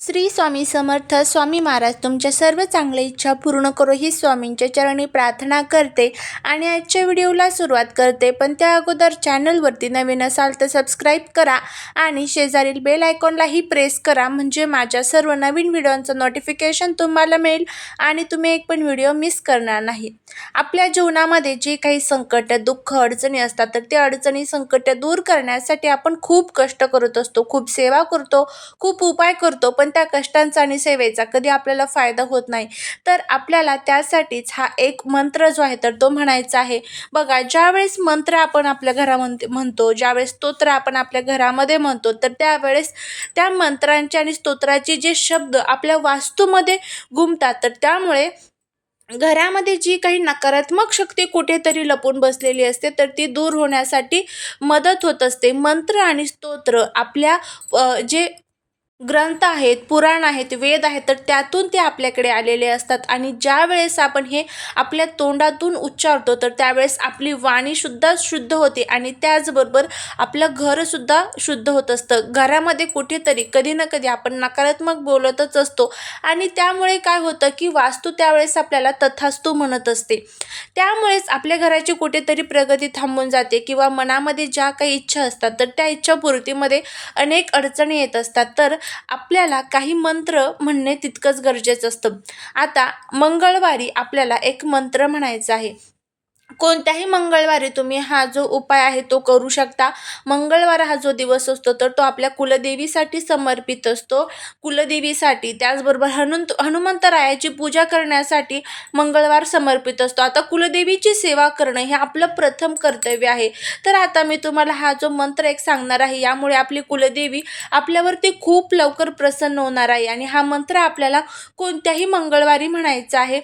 श्री स्वामी समर्थ स्वामी महाराज तुमच्या सर्व चांगल्या इच्छा पूर्ण करो ही स्वामींच्या चरणी प्रार्थना करते आणि आजच्या व्हिडिओला सुरुवात करते. पण त्या अगोदर चॅनलवरती नवीन असाल तर सबस्क्राईब करा आणि शेजारील बेल आयकॉनलाही प्रेस करा म्हणजे माझ्या सर्व नवीन व्हिडिओंचं नोटिफिकेशन तुम्हाला मिळेल आणि तुम्ही एक पण व्हिडिओ मिस करणार नाही. आपल्या जीवनामध्ये जे काही संकट दुःख अडचणी असतात तर ते अडचणी संकट दूर करण्यासाठी आपण खूप कष्ट करत असतो खूप सेवा करतो खूप उपाय करतो पण त्या कष्टांचा आणि सेवेचा कधी आपल्याला फायदा होत नाही. तर आपल्याला त्यासाठीच हा एक मंत्र जो आहे तर तो म्हणायचा आहे. बघा ज्यावेळेस मंत्र आपण आपल्या घरामध्ये म्हणतो ज्यावेळेस स्तोत्र आपण आपल्या घरामध्ये म्हणतो तर त्यावेळेस त्या मंत्रांचे आणि स्तोत्राचे जे शब्द आपल्या वास्तूमध्ये घुमतात तर त्यामुळे घरामध्ये जी काही नकारात्मक शक्ती कुठेतरी लपून बसलेली असते तर ती दूर होण्यासाठी मदत होत असते. मंत्र आणि स्तोत्र आपल्या जे ग्रंथ आहेत पुराण आहेत वेद आहेत तर त्यातून ते आपल्याकडे आलेले असतात. आणि ज्या वेळेस आपण हे आपल्या तोंडातून उच्चारतो तर त्यावेळेस आपली वाणीसुद्धा शुद्ध होते आणि त्याचबरोबर आपलं घरसुद्धा शुद्ध होत असतं. घरामध्ये कुठेतरी कधी ना कधी आपण नकारात्मक बोलतच असतो आणि त्यामुळे काय होतं की वास्तू त्यावेळेस आपल्याला तथास्तू म्हणत असते. त्यामुळेच आपल्या घराची कुठेतरी प्रगती थांबून जाते किंवा मनामध्ये ज्या काही इच्छा असतात तर त्या इच्छापूर्तीमध्ये अनेक अडचणी येत असतात. तर आपल्याला काही मंत्र म्हणणे तितकंच गरजेचं असतं. आता मंगळवारी आपल्याला एक मंत्र म्हणायचा आहे. कोणत्याही मंगळवारी तुम्ही हा जो उपाय आहे तो करू शकता. मंगळवार हा जो दिवस असतो तर तो आपल्या कुलदेवीसाठी समर्पित असतो. कुलदेवीसाठी त्याचबरोबर हनुमंत हनुमंतरायाची पूजा करण्यासाठी मंगळवार समर्पित असतो. आता कुलदेवीची सेवा करणं हे आपलं प्रथम कर्तव्य आहे. तर आता मी तुम्हाला हा जो मंत्र एक सांगणार आहे यामुळे आपली कुलदेवी आपल्यावरती खूप लवकर प्रसन्न होणार आहे. आणि हा मंत्र आपल्याला कोणत्याही मंगळवारी म्हणायचा आहे.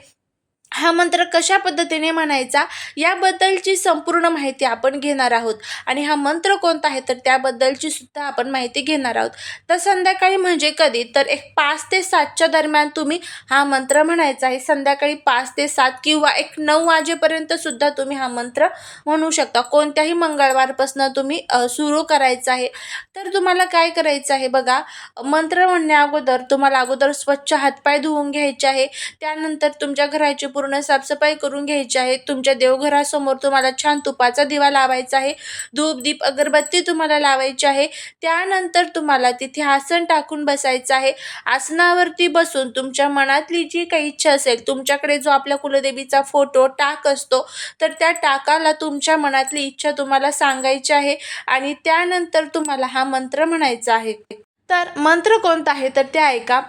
हा मंत्र कशा पद्धतीने म्हणायचा? याबद्दलची संपूर्ण माहिती आपण घेणार आहोत. आणि हा मंत्र कोणता आहे? तर त्याबद्दलची सुद्धा आपण माहिती घेणार आहोत. तर संध्याकाळी म्हणजे कधी? तर एक पाच ते सातच्या दरम्यान तुम्ही हा मंत्र म्हणायचा आहे. संध्याकाळी पाच ते सात किंवा एक नऊ वाजेपर्यंत सुद्धा तुम्ही हा मंत्र म्हणू शकता. कोणत्याही मंगळवारपासून तुम्ही सुरू करायचं आहे. तर तुम्हाला काय करायचं आहे बघा? मंत्र म्हणण्या अगोदर तुम्हाला अगोदर स्वच्छ हातपाय धुवून घ्यायचे आहे. त्यानंतर तुमच्या घराची पूर्ण साफसफाई करून घ्यायची आहे. तुमच्या देवघरासमोर तुम्हाला छान तुपाचा दिवा लावायचा आहे. धूप दीप अगरबत्ती तुम्हाला लावायची आहे. त्यानंतर तुम्हाला तिथे आसन टाकून बसायचं आहे. आसनावरती बसून तुमच्या मनातली जी काही इच्छा असेल तुमच्याकडे जो आपल्या कुलदेवीचा फोटो टाक असतो तर त्या टाकाला तुमच्या मनातली इच्छा तुम्हाला सांगायची आहे आणि त्यानंतर तुम्हाला हा मंत्र म्हणायचा आहे. तर मंत्र कोणता आहे? तर ते ऐका.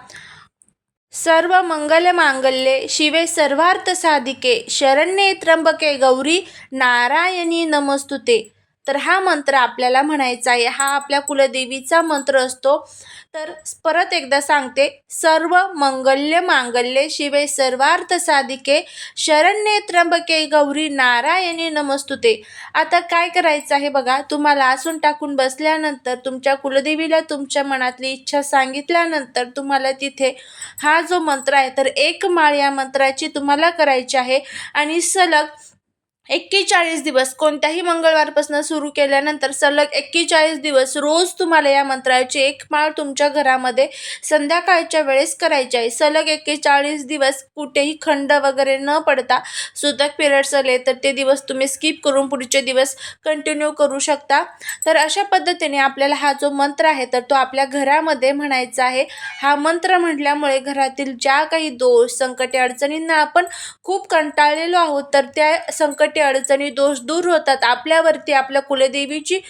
सर्व मंगल मांगल्ये शिवे सर्वार्थ साधिके शरण्ये त्र्यंबके गौरी नारायणी नमस्तुते. तर हा मंत्र आपल्याला म्हणायचा आहे. हा आपल्या कुलदेवीचा मंत्र असतो. तर परत एकदा सांगते. सर्व मंगल्य मांगल्ये शिवे सर्वार्थ साधिके. शरण्ये त्र्यंबके गौरी नारायणी नमस्तुते. आता काय करायचं आहे बघा. तुम्हाला आसून टाकून बसल्यानंतर तुमच्या कुलदेवीला तुमच्या मनातली इच्छा सांगितल्यानंतर तुम्हाला तिथे हा जो मंत्र आहे तर एक माळ या मंत्राची तुम्हाला करायची आहे. आणि सलग एक्केचाळीस दिवस कोणत्याही मंगळवारपासून सुरू केल्यानंतर सलग एक्केचाळीस दिवस रोज तुम्हाला या मंत्राची एक माळ तुमच्या घरामध्ये संध्याकाळच्या वेळेस करायची आहे. सलग एक्केचाळीस दिवस कुठेही खंड वगैरे न पडता सुतक पिरियड्स आले तर ते दिवस तुम्ही स्किप करून पुढचे दिवस कंटिन्यू करू शकता. तर अशा पद्धतीने आपल्याला हा जो मंत्र आहे तर तो आपल्या घरामध्ये म्हणायचा आहे. हा मंत्र म्हटल्यामुळे घरातील ज्या काही दोष संकटे अडचणींना आपण खूप कंटाळलेलो आहोत तर त्या संकटे अडचणी दोष दूर होतात. आपल्यावरती आपल्या कुलदेवीची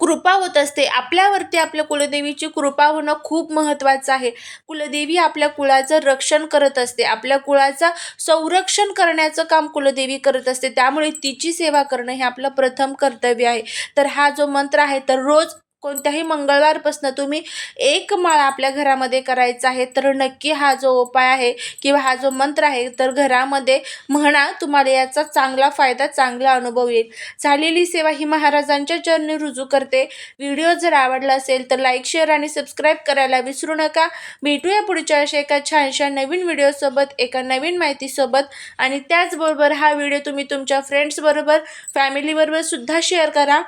कृपा होत असते. आपल्यावरती आपल्या कुलदेवीची कृपा होणं खूप महत्त्वाचं आहे. कुलदेवी आपल्या कुळाचं रक्षण करत असते. आपल्या कुळाचं संरक्षण करण्याचं काम कुलदेवी करत असते. त्यामुळे तिची सेवा करणं हे आपलं प्रथम कर्तव्य आहे. तर हा जो मंत्र आहे तर रोज कोणत्याही मंगळवारपासून तुम्ही एक माळ आपल्या घरामध्ये करायचा आहे तर नक्की हा जो उपाय आहे किंवा हा जो मंत्र आहे तर घरामध्ये म्हणा तुम्हाला याचा चांगला फायदा चांगला अनुभव येईल. झालेली सेवा ही महाराजांच्या चरणी रुजू करते. व्हिडिओ जर आवडला असेल तर लाईक शेअर आणि सबस्क्राईब करायला विसरू नका. भेटूया पुढच्या अशा एका छानशा नवीन व्हिडिओसोबत एका नवीन माहितीसोबत. आणि त्याचबरोबर हा व्हिडिओ तुम्ही तुमच्या फ्रेंड्सबरोबर फॅमिलीबरोबर सुद्धा शेअर करा.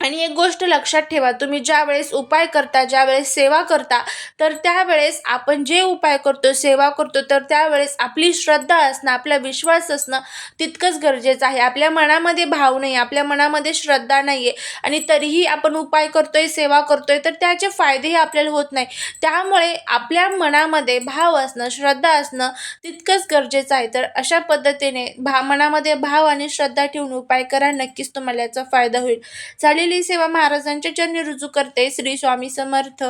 आणि एक गोष्ट लक्षात ठेवा तुम्ही ज्या वेळेस उपाय करता ज्या वेळेस सेवा करता तर त्यावेळेस आपण जे उपाय करतो सेवा करतो तर त्यावेळेस आपली श्रद्धा असणं आपला विश्वास असणं तितकंच गरजेचं आहे. आपल्या मनामध्ये भाव नाही आपल्या मनामध्ये श्रद्धा नाही आहे आणि तरीही आपण उपाय करतो आहे सेवा करतो आहे तर त्याचे फायदेही आपल्याला होत नाही. त्यामुळे आपल्या मनामध्ये भाव असणं श्रद्धा असणं तितकंच गरजेचं आहे. तर अशा पद्धतीने भा मनामध्ये भाव आणि श्रद्धा ठेवून उपाय करा नक्कीच तुम्हाला याचा फायदा होईल. झालेली सेवा महाराजांच्या चरणी रुजू करते. श्री स्वामी समर्थ.